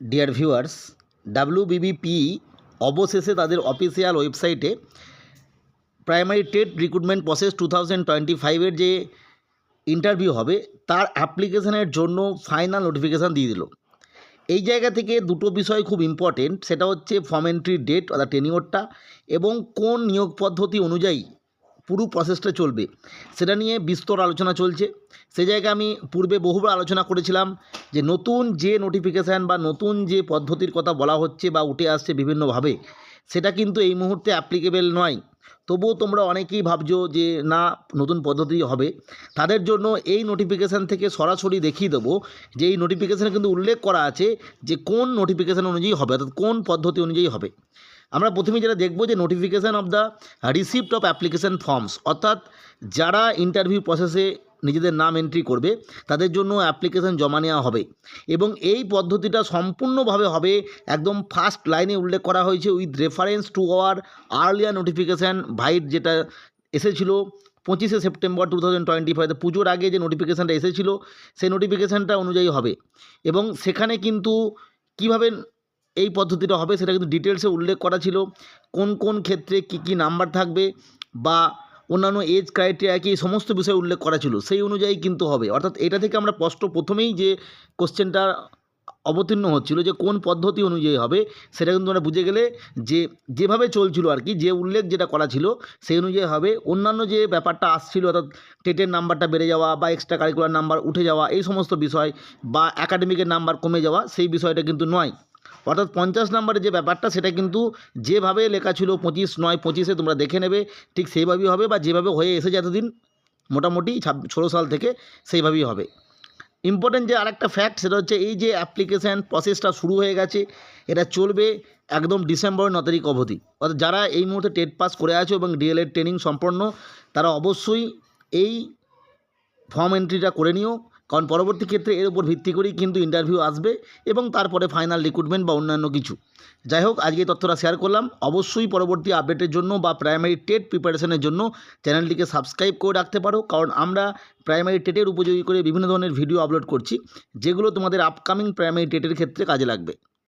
Dear viewers WBBP অবশেষে তাদের official ওয়েবসাইটে primary TET recruitment process two thousand twenty ফাইভের যে ইন্টারভিউ হবে, তার অ্যাপ্লিকেশনের জন্য ফাইনাল নোটিফিকেশান দিয়ে দিল। এই জায়গা থেকে দুটো বিষয় খুব ইম্পর্টেন্ট সেটা হচ্ছে ফর্ম এন্ট্রি ডেট অর্থাৎ টেনিওরটা এবং কোন নিয়োগ পদ্ধতি অনুযায়ী পুরো প্রসেসটা চলবে। সেটা নিয়ে বিস্তর আলোচনা চলছে। সে জায়গায় আমি পূর্বে বহুবার আলোচনা করেছিলাম যে নতুন যে নোটিফিকেশান বা নতুন যে পদ্ধতির কথা বলা হচ্ছে বা উঠে আসছে বিভিন্নভাবে, সেটা কিন্তু এই মুহূর্তে অ্যাপ্লিকেবেল নয়। তবুও তোমরা অনেকেই ভাবছ যে না, নতুন পদ্ধতি হবে। তাদের জন্য এই নোটিফিকেশান থেকে সরাসরি দেখিয়ে দেবো যে এই নোটিফিকেশানে কিন্তু উল্লেখ করা আছে যে কোন নোটিফিকেশান অনুযায়ী হবে, অর্থাৎ কোন পদ্ধতি অনুযায়ী হবে। আমরা প্রথমে যেটা দেখব যে notification of the receipt of application forms অর্থাৎ যারা ইন্টারভিউ প্রসেসে নিজেদের নাম এন্ট্রি করবে, তাদের জন্য অ্যাপ্লিকেশান জমা নেওয়া হবে। এবং এই পদ্ধতিটা সম্পূর্ণভাবে হবে একদম ফার্স্ট লাইনে উল্লেখ করা হয়েছে with reference to our earlier notification vide যেটা এসেছিল পঁচিশে সেপ্টেম্বর টু থাউজেন্ড টোয়েন্টি ফাইভে পুজোর আগে যে নোটিফিকেশানটা এসেছিল, সেই নোটিফিকেশানটা অনুযায়ী হবে। এবং সেখানে কিন্তু কীভাবে এই পদ্ধতিটা হবে, সেটা কিন্তু ডিটেলসে উল্লেখ করা ছিল। কোন কোন ক্ষেত্রে কী কী নাম্বার থাকবে বা অন্যান্য এজ ক্রাইটেরিয়া কি সমস্ত বিষয়ে উল্লেখ করা ছিল, সেই অনুযায়ী কিন্তু হবে। অর্থাৎ এটা থেকে আমরা স্পষ্ট প্রথমেই যে কোশ্চেনটা অবতীর্ণ হচ্ছিল যে কোন পদ্ধতি অনুযায়ী হবে, সেটা কিন্তু আমরা বুঝে গেলে যে, যেভাবে চলছিল আর কি, যে উল্লেখ যেটা করা ছিল, সেই অনুযায়ী হবে। অন্যান্য যে ব্যাপারটা আসছিল, অর্থাৎ টেটের নাম্বারটা বেড়ে যাওয়া বা এক্সট্রা কারিকুলার নাম্বার উঠে যাওয়া, এই সমস্ত বিষয় বা একাডেমিকের নাম্বার কমে যাওয়া, সেই বিষয়টা কিন্তু নয়। অর্থাৎ পঞ্চাশ নম্বরের যে ব্যাপারটা, সেটা কিন্তু যেভাবে লেখা ছিল পঁচিশ নয়, পঁচিশে তোমরা দেখে নেবে, ঠিক সেইভাবেই হবে বা যেভাবে হয়ে এসেছে এতদিন, মোটামুটি ছাব, ষোলো সাল থেকে সেইভাবেই হবে। ইম্পর্টেন্ট যে আরেকটা ফ্যাক্ট সেটা হচ্ছে এই যে অ্যাপ্লিকেশান প্রসেসটা শুরু হয়ে গেছে, এটা চলবে একদম ডিসেম্বরের ন তারিখ অবধি। অর্থাৎ যারা এই মুহূর্তে টেট পাস করে আছো এবং ডিএলএড ট্রেনিং সম্পন্ন, তারা অবশ্যই এই ফর্ম এন্ট্রিটা করে নিও। কারণ পরবর্তী ক্ষেত্রে এর উপর ভিত্তি করেই কিন্তু ইন্টারভিউ আসবে এবং তারপরে ফাইনাল রিক্রুটমেন্ট বা অন্যান্য কিছু। যাই হোক, আজকে তথ্যটা শেয়ার করলাম। অবশ্যই পরবর্তী আপডেটের জন্য বা প্রাইমারি টেট প্রিপারেশনের জন্য চ্যানেলটিকে সাবস্ক্রাইব করে রাখতে পারো। কারণ আমরা প্রাইমারি টেটের উপযোগী করে বিভিন্ন ধরনের ভিডিও আপলোড করছি, যেগুলো তোমাদের আপকামিং প্রাইমারি টেটের ক্ষেত্রে কাজে লাগবে।